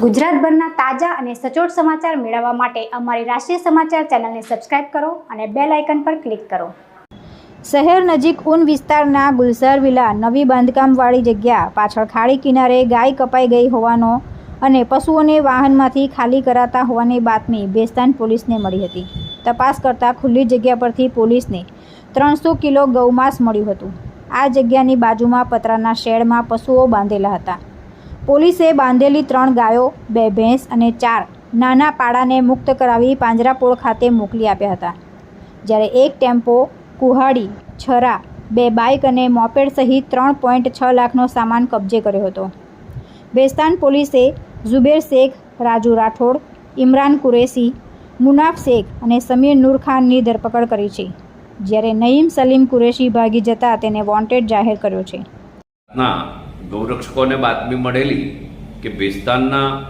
ગુજરાતભરના તાજા અને સચોટ સમાચાર મેળવવા માટે અમારી રાષ્ટ્રીય સમાચાર ચેનલને સબસ્ક્રાઇબ કરો અને બેલ આઇકન પર ક્લિક કરો. શહેર નજીક ઉન વિસ્તારના ગુલસર વિલા નવી બાંધકામવાળી જગ્યા પાછળ ખાડી કિનારે ગાય કપાઈ ગઈ હોવાનો અને પશુઓને વાહનમાંથી ખાલી કરાતા હોવાની બાતમી બેસ્તાન પોલીસને મળી હતી. તપાસ કરતાં ખુલ્લી જગ્યા પરથી પોલીસને ત્રણસો કિલો ગૌમાંસ મળ્યું હતું. આ જગ્યાની બાજુમાં પતરાના શેડમાં પશુઓ બાંધેલા હતા. પોલીસે બાંધેલી ત્રણ ગાયો, બે ભેંસ અને ચાર નાના પાડાને મુક્ત કરાવી પાંજરાપોળ ખાતે મોકલી આપ્યા હતા. જ્યારે એક ટેમ્પો, કુહાડી, છરા, બે બાઇક અને મોપેડ સહિત ત્રણ પોઈન્ટ છ લાખનો સામાન કબજે કર્યો હતો. બેસ્તાન પોલીસે ઝુબેર શેખ, રાજુ રાઠોડ, ઇમરાન કુરેશી, મુનાફ શેખ અને સમીર નૂર ખાનની ધરપકડ કરી છે. જ્યારે નઈમ સલીમ કુરેશી ભાગી જતા તેને વોન્ટેડ જાહેર કર્યો છે. ગૌરક્ષકોને બાતમી મળેલી કે બેસ્તાનના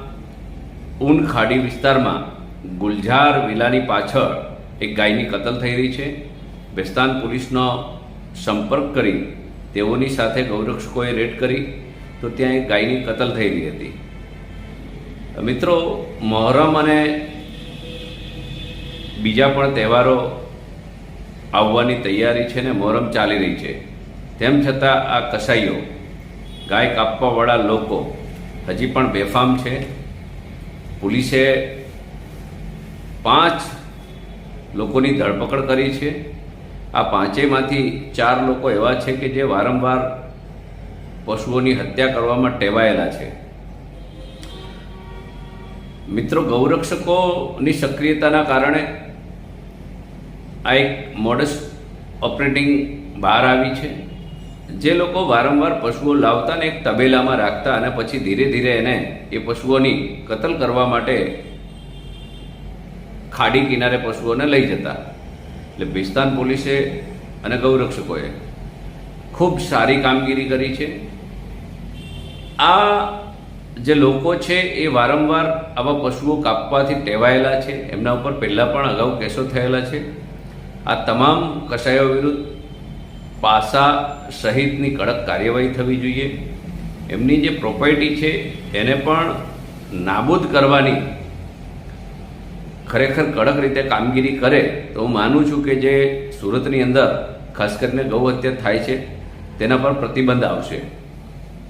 ઊન ખાડી વિસ્તારમાં ગુલઝાર વિલાની પાછળ એક ગાયની કતલ થઈ રહી છે. બેસ્તાન પોલીસનો સંપર્ક કરી તેઓની સાથે ગૌરક્ષકોએ રેડ કરી તો ત્યાં એક ગાયની કતલ થઈ રહી હતી. મિત્રો, મહોરમ અને બીજા પણ તહેવારો આવવાની તૈયારી છે ને મહોરમ ચાલી રહી છે. તેમ છતાં આ કસાઈઓ ગાય કાપવાવાળા લોકો હજી પણ બેફામ છે. પોલીસે પાંચ લોકોની ધરપકડ કરી છે. આ પાંચેયમાંથી ચાર લોકો એવા છે કે જે વારંવાર પશુઓની હત્યા કરવામાં ટેવાયેલા છે. મિત્રો, ગૌરક્ષકોની સક્રિયતાના કારણે આ એક મોડસ ઓપરેટિંગ બહાર આવી છે. જે લોકો વારંવાર પશુઓ લાવતા ને એક તબેલામાં રાખતા અને પછી ધીરે ધીરે એને એ પશુઓની કતલ કરવા માટે ખાડી કિનારે પશુઓને લઈ જતા. એટલે બિસ્તાન પોલીસે અને ગૌરક્ષકોએ ખૂબ સારી કામગીરી કરી છે. આ જે લોકો છે એ વારંવાર આવા પશુઓ કાપવાથી ટેવાયેલા છે. એમના ઉપર પહેલાં પણ અગાઉ કેસો થયેલા છે. આ તમામ કસાયો વિરુદ્ધ પાસા સહિતની કડક કાર્યવાહી થવી જોઈએ. એમની જે પ્રોપર્ટી છે, એને પણ નાબૂદ કરવાની ખરેખર કડક રીતે કામગીરી કરે, તો હું માનું છું કે જે સુરતની અંદર, ખાસ કરીને ગૌ હત્યા થાય છે, તેના પર પ્રતિબંધ આવશે.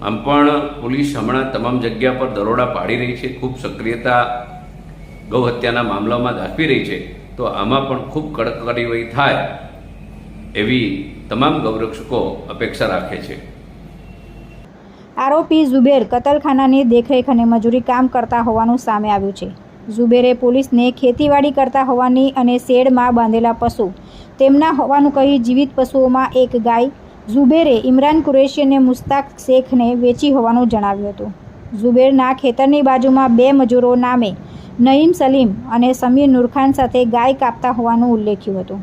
આમ પણ પોલીસ હમણાં તમામ જગ્યા પર દરોડા પાડી રહી છે, ખૂબ સક્રિયતા ગૌ હત્યાના મામલામાં દાખવી રહી છે, તો આમાં પણ ખૂબ કડક કાર્યવાહી થાય એવી તમામ ગૌરક્ષકો અપેક્ષા રાખે છે. આરોપી ઝુબેર કતલખાનાની દેખરેખ અને મજૂરી કામ કરતા હોવાનું સામે આવ્યું છે. ઝુબેરે પોલીસને ખેતીવાડી કરતા હોવાની અને શેડમાં બાંધેલા પશુ, તેમના હોવાનું કહી જીવિત પશુઓમાં એક ગાય, ઝુબેરે ઇમરાન કુરેશી અને મુસ્તાક શેખને વેચી હોવાનું જણાવ્યું હતું. ઝુબેરના ખેતરની બાજુમાં બે મજૂરો નામે નઈમ સલીમ અને સમીર નૂરખાન સાથે ગાય કાપતા હોવાનું ઉલ્લેખ્યું હતું.